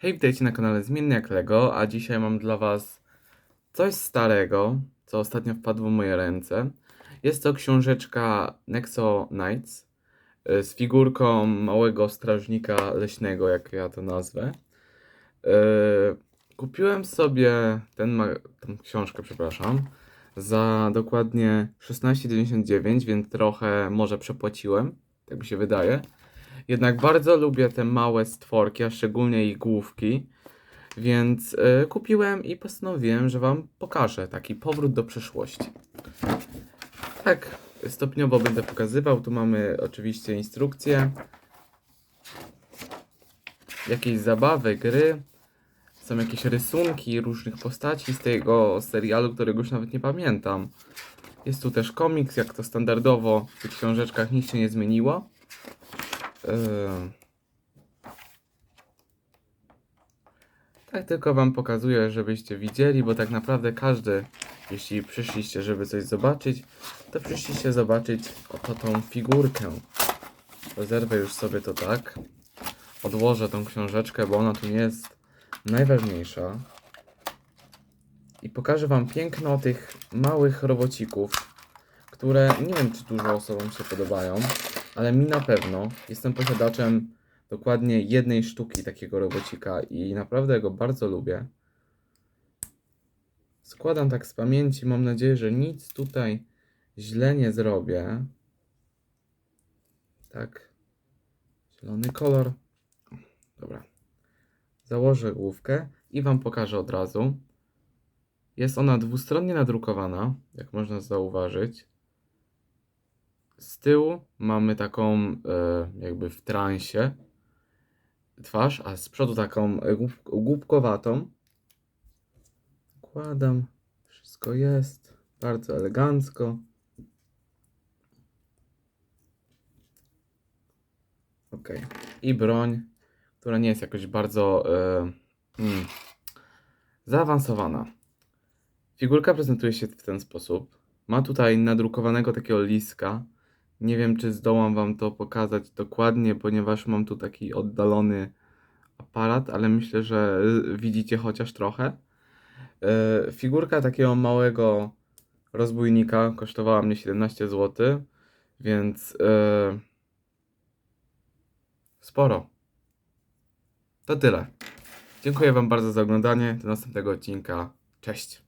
Hej, witajcie na kanale Zmienny jak Lego, a dzisiaj mam dla Was coś starego, co ostatnio wpadło w moje ręce. Jest to książeczka Nexo Knights y, z figurką małego strażnika leśnego, jak ja to nazwę. Y, Kupiłem sobie ten tę książkę, przepraszam, za dokładnie 16,99, więc trochę może przepłaciłem, tak mi się wydaje. Jednak bardzo lubię te małe stworki, a szczególnie ich główki. Więc y, kupiłem i postanowiłem, że Wam pokażę taki powrót do przeszłości. Tak, stopniowo będę pokazywał. Tu mamy oczywiście instrukcje, jakieś zabawy, gry. Są jakieś rysunki różnych postaci z tego serialu, którego już nawet nie pamiętam. Jest tu też komiks, jak to standardowo w tych książeczkach nic się nie zmieniło. Ym. Tak tylko wam pokazuję, żebyście widzieli, bo tak naprawdę każdy, jeśli przyszliście, żeby coś zobaczyć, to przyszliście zobaczyć oto tą figurkę. Zerwę już sobie to tak. Odłożę tą książeczkę, bo ona tu nie jest najważniejsza. I pokażę wam piękno tych małych robocików, które nie wiem, czy dużo osobom się podobają, ale mi na pewno. Jestem posiadaczem dokładnie jednej sztuki takiego robocika i naprawdę go bardzo lubię. Składam tak z pamięci, mam nadzieję, że nic tutaj źle nie zrobię. Tak. Zielony kolor. Dobra. Założę główkę i Wam pokażę od razu. Jest ona dwustronnie nadrukowana, jak można zauważyć. Z tyłu mamy taką e, jakby w transie twarz, a z przodu taką głupkowatą. Kładam, wszystko jest bardzo elegancko. Ok. I broń, która nie jest jakoś bardzo mm, zaawansowana. Figurka prezentuje się w ten sposób. Ma tutaj nadrukowanego takiego liska. Nie wiem, czy zdołam Wam to pokazać dokładnie, ponieważ mam tu taki oddalony aparat, ale myślę, że y, widzicie chociaż trochę. E, Figurka takiego małego rozbójnika kosztowała mnie 17 zł, więc e, sporo. To tyle. Dziękuję Wam bardzo za oglądanie. Do następnego odcinka. Cześć.